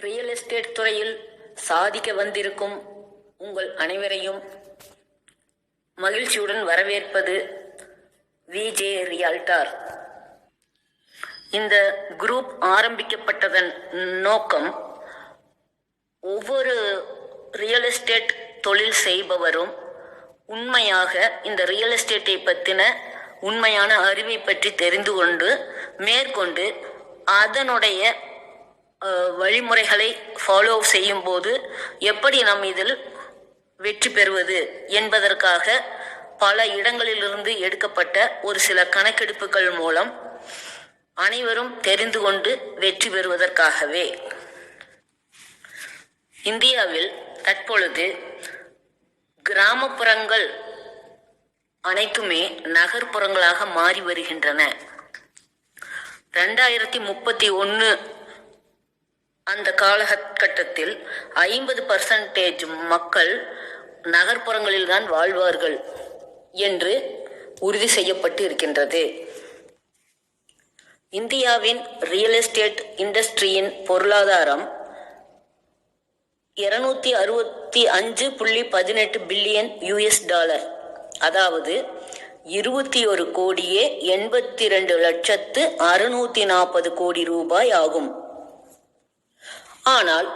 Real estate துறையில் சாதிக்க வந்திருக்கும் உங்கள் அனைவரையும் மகிழ்ச்சியுடன் வரவேற்பது விஜே ரியால்டார் இந்த குரூப் ஆரம்பிக்கப்பட்டதன் நோக்கம் ஒவ்வொரு ரியல் எஸ்டேட் தொழில் செய்பவரும் உண்மையாக இந்த ரியல் எஸ்டேட்டை பற்றின உண்மையான அறிவை பற்றி தெரிந்து கொண்டு மேற்கொண்டு அதனுடைய வழிமுறைகளை ஃபாலோ செய்யும்போது எப்படி நாம் இதில் வெற்றி பெறுவது என்பதற்காக பல இடங்களிலிருந்து எடுக்கப்பட்ட ஒரு சில கணக்கெடுப்புகள் மூலம் அனைவரும் தெரிந்து கொண்டு வெற்றி பெறுவதற்காகவே. இந்தியாவில் தற்பொழுது கிராமப்புறங்கள் அனைத்துமே நகர்ப்புறங்களாக மாறி வருகின்றன. ரெண்டாயிரத்தி முப்பத்தி ஒன்று அந்த காலகட்டத்தில் ஐம்பது பர்சன்டேஜ் மக்கள் நகர்ப்புறங்களில் தான் வாழ்வார்கள் என்று உறுதி செய்யப்பட்டு இருக்கின்றது. இந்தியாவின் ரியல் எஸ்டேட் இண்டஸ்ட்ரியின் பொருளாதாரம் இருநூத்தி அறுபத்தி அஞ்சு புள்ளி பதினெட்டு பில்லியன் யூஎஸ் டாலர் அதாவது இருபத்தி ஒரு கோடியே எண்பத்தி ரெண்டு லட்சத்து அறுநூத்தி நாற்பது கோடி ரூபாய் ஆகும். ஆனால்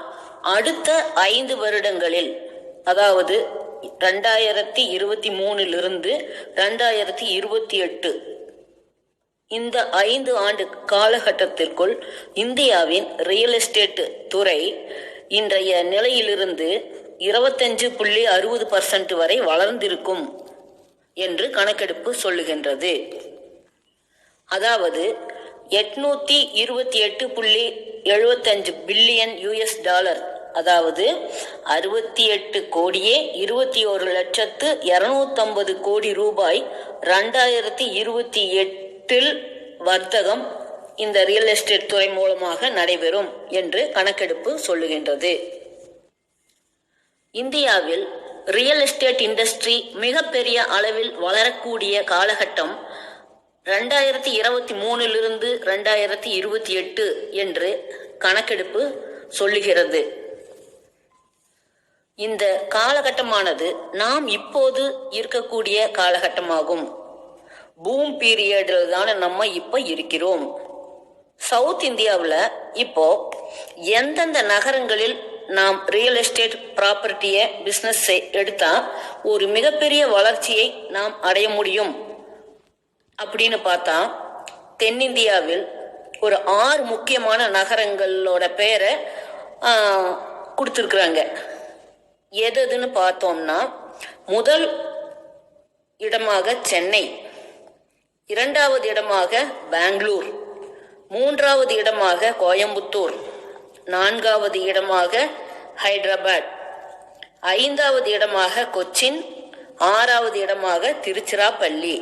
அடுத்த ஐந்து வருடங்களில் அதாவது ரெண்டாயிரத்தி இருபத்தி மூணிலிருந்து ரெண்டாயிரத்தி இருபத்தி எட்டு இந்த ஐந்து ஆண்டு காலகட்டத்திற்குள் இந்தியாவின் ரியல் எஸ்டேட் துறை இன்றைய நிலையிலிருந்து இருபத்தஞ்சு புள்ளி அறுபது பர்சன்ட் வரை வளர்ந்திருக்கும் என்று கணக்கெடுப்பு சொல்லுகின்றது. அதாவது எட்நூத்தி இருபத்தி எட்டு புள்ளி எழுபத்தஞ்சு பில்லியன் யூஎஸ் டாலர். அதாவது அறுபத்தி எட்டு கோடியே இருபத்தி ஒரு லட்சத்து இரநூத்தம்பது கோடி ரூபாய் ரெண்டாயிரத்தி இருபத்தி எட்டில் வர்த்தகம் இந்த ரியல் எஸ்டேட் துறை மூலமாக நடைபெறும் என்று கணக்கெடுப்பு சொல்லுகின்றது. இந்தியாவில் ரியல் எஸ்டேட் இண்டஸ்ட்ரி மிகப்பெரிய அளவில் வளரக்கூடிய காலகட்டம் ரெண்டாயிரத்தி இருபத்தி மூணிலிருந்து ரெண்டாயிரத்தி இருபத்தி எட்டு என்று கணக்கெடுப்பு சொல்லுகிறது. இந்த காலகட்டமானது நாம் இப்போது இருக்கக்கூடிய காலகட்டமாகும். பூம் பீரியடில் தானே நம்ம இப்போ இருக்கிறோம். சவுத் இந்தியாவில் இப்போ எந்தெந்த நகரங்களில் நாம் ரியல் எஸ்டேட் ப்ராப்பர்ட்டியை பிஸ்னஸ் எடுத்தா ஒரு மிகப்பெரிய வளர்ச்சியை நாம் அடைய முடியும்? அப்படின்னு பார்த்தா தென்னிந்தியாவில் ஒரு ஆறு முக்கியமான நகரங்களோட பேரை கொடுத்துருக்குறாங்க. எதுன்னு பார்த்தோம்னா முதல் இடமாக சென்னை இரண்டாவது இடமாக பெங்களூர் மூன்றாவது இடமாக கோயம்புத்தூர் நான்காவது இடமாக ஹைதராபாத் ஐந்தாவது இடமாக கொச்சின் ஆறாவது இடமாக திருச்சிராப்பள்ளி.